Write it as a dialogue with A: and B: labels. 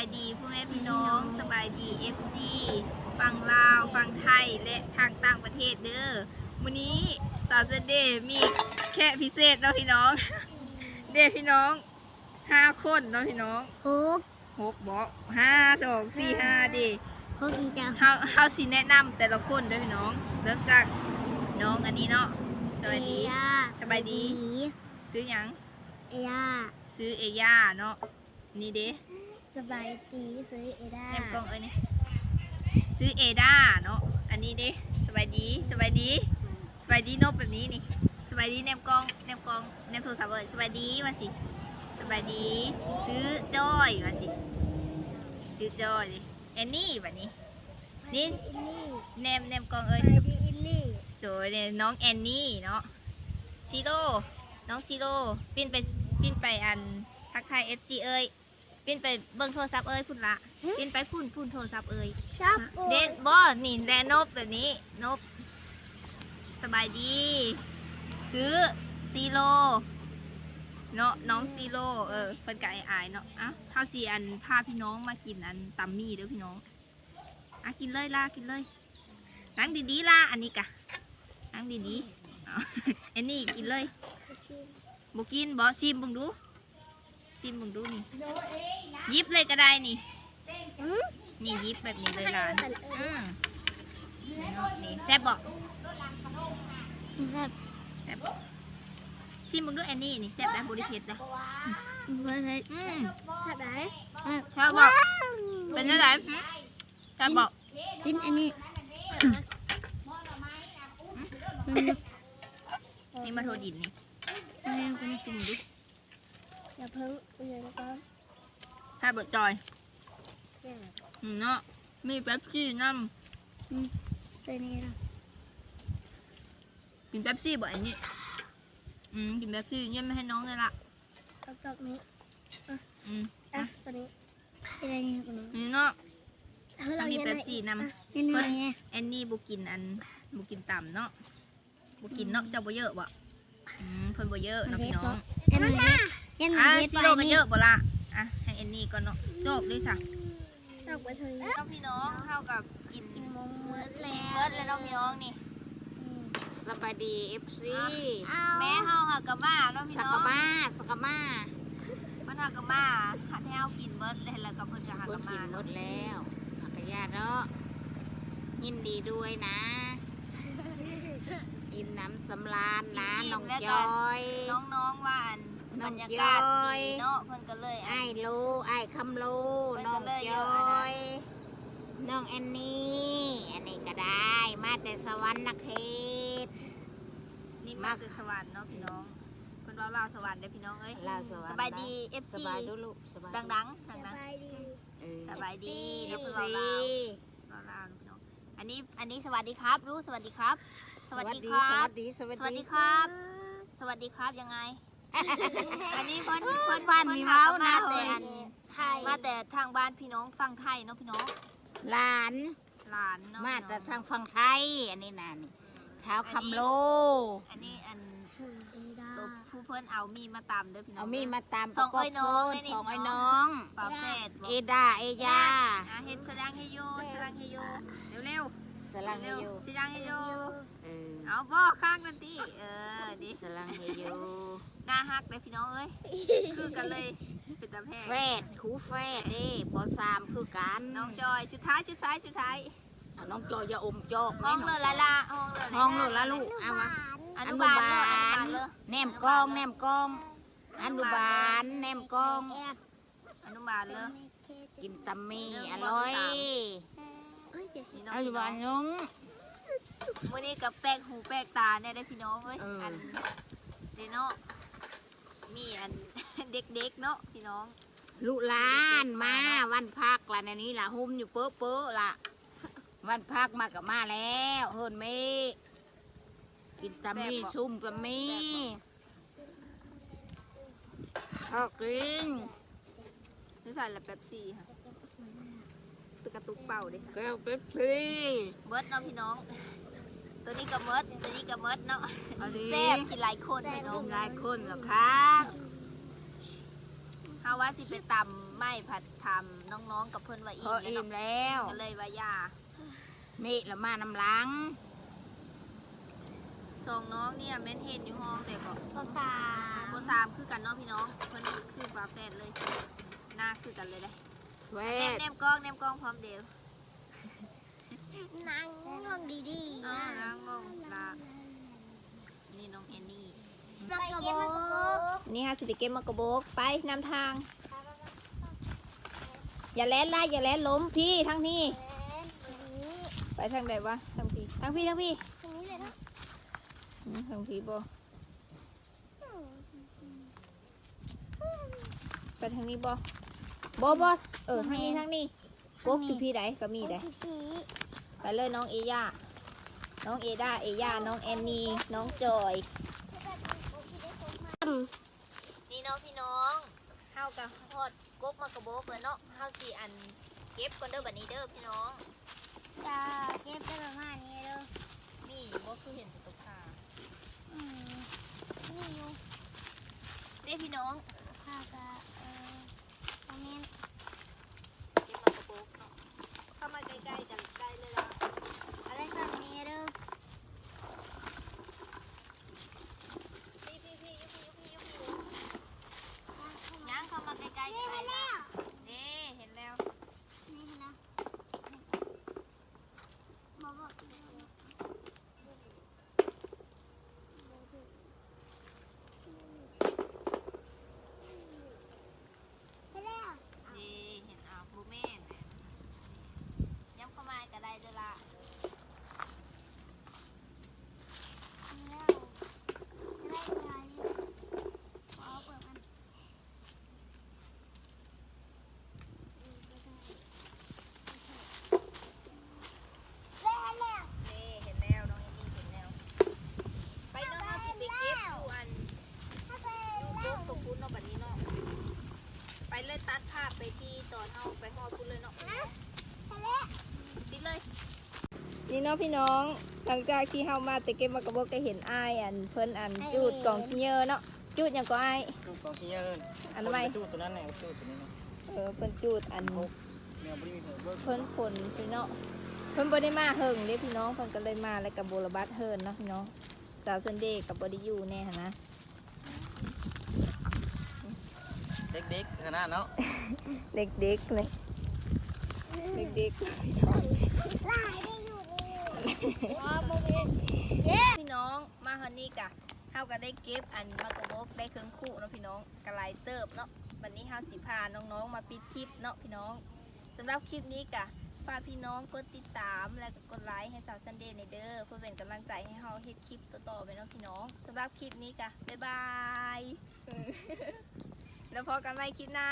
A: ายดีพ่อแม่พี่น้องสบายดีเอฟซีฝั่งลาวฝั่งไทยและทางต่างประเทศเด้อวันนี้สาวเจเดย์มีแค่พิเศษเนาะพี่น้อง เด้พี่น้องห้าคนเนาะพี่น้อง
B: ฮก
A: หกบอกห้าสองสี่ห้าเดี
B: ฮกอีกแล้ว
A: เฮาเฮาสิแนะนำแต่ละคนเด้อพี่น้องเริ่มจากน้องอันนี้เนาะสวัสดี
B: เอย่า
A: สบายดี ซื้อหยัง
B: เอย่า
A: ซื้อเอย่าเนาะนี่เด้
B: สบายดีซื้อเอด้า
A: แนมกล้องเอ้ยนี่ซื้อเอดาเนาะอันนี้เด้สบายดีสบายดีสบายดีนบแบบนี้นี่สบายดีแนมกล้องแนมกล้องแนมโทรศัพท์เลยสบายดีว่าสิสบายดี ซื้อจ้อยว่าสิซื้อจ้อยดิแอนนี่แบบนี้นี่
B: อินนี่
A: แนมแนมกล้องเอ้ย
B: สบายดีอินนี่
A: โดยเนี่ยน้องแอนนี่เนาะซีโร่น้องซีโร่ปิ้นไปปิ้นไปอันทักทายเอฟซีเอ้ย ปิ้นไปเบิ่งโทรศัพท์เอ้ยพุ่นละปิ้นไปพุ่นพุ่นโทรศัพท์เอ้ย
B: ชอบ
A: เด็ดบอนี่แลนบแบบนี้นบ สบายดี ซื้อซีโร่เนาะน้องซีโร่เออเพิ่นกะอายๆเนาะอะเท่าสีอันพาพี่น้องมากินอันตัมมี่เด้อพี่น้องอะกินเลยล่ะกินเลยนั่งดีๆล่ะอันนี้กะนั่งดีๆเอาอันนี้กินเลยบุกินบอชิมเบึงดู ชิมเบึงดูนี่หยิบเลยก็ได้นี่ นี่หยิบแบบนี้เลยล่ะอืมเนาะนี่แซ่บบอก
B: ครับ
A: แซ่บบอกชิมมึงด้วยแอนนี่นี่แซ่บได้บริเพชรเลย
B: เพื่อนให้
A: อืม
B: แบบไหน
A: แซ่บบอกเป็นยังไงหืมแซ่บบอก
B: กินอันนี้
A: นี่มาโทรดินนี่
B: แม่คุณ
A: ชิมมึงดู
B: อย่าเพิ่งเรียนแล้วก็
A: แซ่บเบิดจอยอืมเนาะมีเป๊ปซี่น้
B: เจนี่นะำ
A: กินเป๊ปซี่บ่อันนี้อืมกินเป๊ปซี่เยี่ยมไม่ให้น้องเลยล่ะ
B: เอาจากนี้
A: อืม
B: อะตัวนี้อะไรนี่ตัวนี้
A: นี่เนาะ
B: เอาเรา
A: มี
B: เย็น
A: เป๊ป
B: หน่อย
A: ซี่นำ
B: เย็นหน่อยไง
A: แอนนี่บุกินอันบุกินต่ำเนาะบุกินเนาะเจ้าบ่เยอะบ่อืมเพิ่นบ่เยอะเนาะพี่น้อง
B: เย็นหน่อ ยเย็นหน่
A: อะ
B: อย
A: ซีโร่ก็เยอะบ่ละอะให้แอนนี่ก่อนเนาะจบด้วยจ้ะ
B: ชอบไปเถอะ
A: น้องพี่น้องเท่ากับกิน
B: กินมุ้งเมื่อ
A: กิน
B: แล้
A: เบิดเลยน้องพี่น้องนี่
C: สบายดีเอฟซี
A: แม่เฮาหากะมาเนาะพี่
C: สัก
A: น้อกะง
C: มาสักกะมา
A: มันหากะมาหาให้เฮากินเบิดเลยแล้วก็เพิ่นก็หา
C: คน
A: กะ
C: กิ
A: มาน
C: หม
A: เนาะ
C: ดแล้วหักกะยาเนาะยินดีด้วยนะ อิ่มน้ำสำราญนะน้องจอย
A: น้องๆว่าอัน
C: น้
A: บร
C: อง
A: รยากาศ
C: จอย
A: ดีเนาะเพิ่นก็เลยอั
C: ไอ้
A: น
C: ลูไอ้คำลู
A: มัน
C: น้
A: ก็
C: อง
A: เลย
C: จ
A: เยอะ
C: อ
A: อะนะ
C: ยน้องแอนนี่อันนี้ก็ได้ มาแต่สวรรค์นเขต
A: นี่มาคือสวรรค์เนาะพี่น้องเพิ่นว่าลาวสวรรค์เด้อพี่น้องเอ้ย
C: ลาวสวรรค์
A: สบายดี
C: ส
A: FC
C: บายดูลูกสบาย
A: ดังๆดัง
B: สบายดี
C: เออ
A: ๆสบายดี
C: เอ
A: เนาะ
C: ฟ
A: เพิ่น
C: ซี
A: ว่าลาวลาวลาวพี่น้องอันนี้อันนี้สวัสดีครับ รู้สวัสดีครับ สวัสดีครั
C: ส
A: บ
C: วัสดีสวัส
A: สวัส
C: ดี
A: ดีครับ สวัสดีครับยังไง อันนี้เพิ่นเพิ่น
C: บ้านมีเว้านะ
A: เพิ่
C: เฮ้
A: น
C: ย
A: หามาแต่อัน
B: ไทย
A: มาแต่ทางบ้านพี่น้องฝั่งไทยเนาะพี่น้อง
C: หลาน
A: หลานเนาะ
C: มา
A: พี่น้
C: แต่
A: อง
C: ทางฝั่งไทย อันนี้นะนี่เท้าคำโล
A: อันนี้อัน
B: เอด้า
A: ตัวผู้เพิ่นเอามีมาตามเด้อพี่น้อง
C: เอามีมาตาม
A: สองไอ้น้อง
C: ประกบ
A: นี่นี่
C: สองไอ้น้อง
A: ฝาแฝดบ
C: เอ
A: อก
C: ดาเอยา
A: อะเฮ็ดแสดงให้โยแสดงให้โยเร็วเร็ว
C: สลังเฮ
A: เร็ว
C: โย
A: แสดงให้โย
C: เออ
A: เอาบ่ข้างนั่นติเออดิ
C: สลังเฮโย
A: หน้าฮักเลยพี่น้องเอ้ย คือกันเลยเป็นตาแพง
C: แฟดคูแฟดเด้ปอสามคือกัน
A: น้องจอยสุดท้ายสุดท้ายสุดท้าย
C: เอาน้องจอยอย่าอมจอก
A: ห้องเลยละละห้องเลย
C: ห้องเลยละลูกเอามา
A: อนุบาลเลยอนุบาลเลย
C: แนมกล้องแนมกล้องอนุบาลแนมกล้อง
A: อนุบาลเลย
C: กินตัมมี่อร่อย
B: เอ้ยเจ็บ
A: นี่น้อง
C: อนุ
A: พี่น้
C: บา
A: อ
C: ล
A: ง
C: น้อง
A: มื้อนี้กับแปลกหูแปลกตาเนี่ยได้พี่น้องเอ้ย
C: เอออั
A: อันเดเนาะ มีอัน เด็กๆเนาะพี่น้อง
C: ลูกหลานมาวันพักละในนี้ล่ะหุ่มอยู่เป๊ะเป๊ะๆล่ะ วันพักมากับมาแล้วเฮิรนเมกินตามีซุ่มกับมีชอบกิน
A: นี่ใส่ละแป๊บซี่ค่ะตุกกระตุกเป่าได้สัก
C: แก้วเป็ปซี่
A: เบิร์ดเนาะพี่น้อง ตัวนี้กับเมิร์ดตัวนี้กับเมิร์ดเนาะ
C: อันนี้
A: แซ่บกินหลายคนพี่น้อง
C: หลายคนเหรอคะ
A: เฮาว่าสิไปตำไม้ผัดทำน้องๆกับเพิ่นว่า
C: พ
A: อิ่
C: อ
A: ม
C: อิ่
A: แล้ว
C: ม
A: เนาะ
C: แล้ว
A: ก็เลยว่าย่า
C: เมฆละมาน้ำหลัง
A: สองน้องเนี่ยแม่นเห็นอยู่ห้องแต่ก็
B: ภาษา
A: โบสามคือกันเนาะพี่น้องเพิ่นคือฝาแฝดเลยหน้าคือกันเลยเลย
C: แว
A: แนม
C: ด
A: แนมกล้องแนมกล้องพร้อมเดียว นา
B: งงงดีๆ
A: อ๋อน้างงละนี่น้องแอนนี่
B: มากระโบก
A: นี่ฮะสิไปเก็บมากระโบกไปนำทาง อย่าแล่นไล่อย่าแล่นล้มพี่ทั้งนี้ไปทางใดวะทางพี่ทางพี่ทางพี่
B: ตรงนี้เลยนะ
A: อืมทางพี่บ่ไปทางนี้บ่บ่บ่เออทางนี้ทางนี้กกอยู่พี่ใดก็มีใด
B: ผี
A: ไปเลยน้องเอย่า น้องเอดาเอย่า น้องแอนนี่ น้องจอย นี่เนาะพี่น้องเฮากับฮอดกบมากระโบกเลยเนาะเฮาสิอันเก็บก่อนเด้อบัดนี้เด้อพี่น้อง
B: จะเก็บได้ประมาณนี้เลย
A: นี่บ่คือเห็นสตุกขา
B: อืมนี่อยู่
A: เด้พี่น้อง
B: ข้าก็เออคอมเมนต์
A: เก็บมากระโบกเนาะ เข้ามาใกล้ๆกันใกล้เลยล่ะ
B: อะไรสั่งนี้เด้อ
A: พี่พี่พี่ยุพี่ยุพี่ยุพี่ย่างเข้ามาใกล้ๆกัน
B: นี่
A: เล
B: มาย แล้
A: ล่ะ
B: ว
A: เด้เห็นแล้ว
B: นี่นะบอกว่าไปแล้ว
A: เด้เห็นอ้าวบูแม่นย้ำเข้ามาก็ได้เด้อล่ะ
B: แล้วจะได้ไงขอเปิดมันแล้วแล้ว
A: เด้เห็นแล้วน้องแอนนี่เห็นแล้ว ไปเนาะเฮาสิไปเก็บอยู่อัน
B: ถ้าไป
A: ยูทูบตรงพุ้นเนาะบัดนี้เนาะ ไป เลยตัดภาพไปที่ตอนเอาไปหอดพุ้นเลยเนาะ
B: ไปแล้ว
A: ติดเลย นี่เนาะพี่น้อง หลังจากที่เฮามาแต่เก็บมากระบอกก็เห็นอ้ายอันเพิ่นอันจูดกล่องขี้เหยอะเนาะ จูดหยังก็อ้าย
D: ตู้กองขี้เงิน
A: อันทำไม
D: ตู้ตัวนั้นแหละตู้ตัวนี้นะ
A: เออเพิ่นจูดอัน
D: แนวบริมีเหตุเบิก
A: เพิ่นผลพี่เนาะเพิ่นบ่ได้มาเฮิงเด้พี่น้องเพิ่นก็เลยมาแล้วกับโบรบัตเฮินเนาะพี่น้องสาวซันเดย์กับบ่ได้อยู่แน่หั้นนะ
D: เด็กๆขนาดเนาะ
A: เด็กๆเลยเด็กๆพี่น้อง
B: ลายได้อยู่นี่
A: พี่น้องมาฮันนี่กะเฮาก็ได้เก็บอันมากระบอกได้เครื่องคู่เนาะพี่น้องกระไรเติบเนาะวันนี้เฮาสิพาน้องๆมาปิดคลิปเนาะพี่น้องสำหรับคลิปนี้กะฝากพี่น้องกดติดตามและก็กดไลค์ให้สาวซันเดย์ในเด้อเพื่อเป็นกำลังใจให้เฮาเฮ็ดคลิปต่อๆไปเนาะพี่น้องสำหรับคลิปนี้กะบ๊ายบาย แล้วพอกันใหม่คลิปหน้า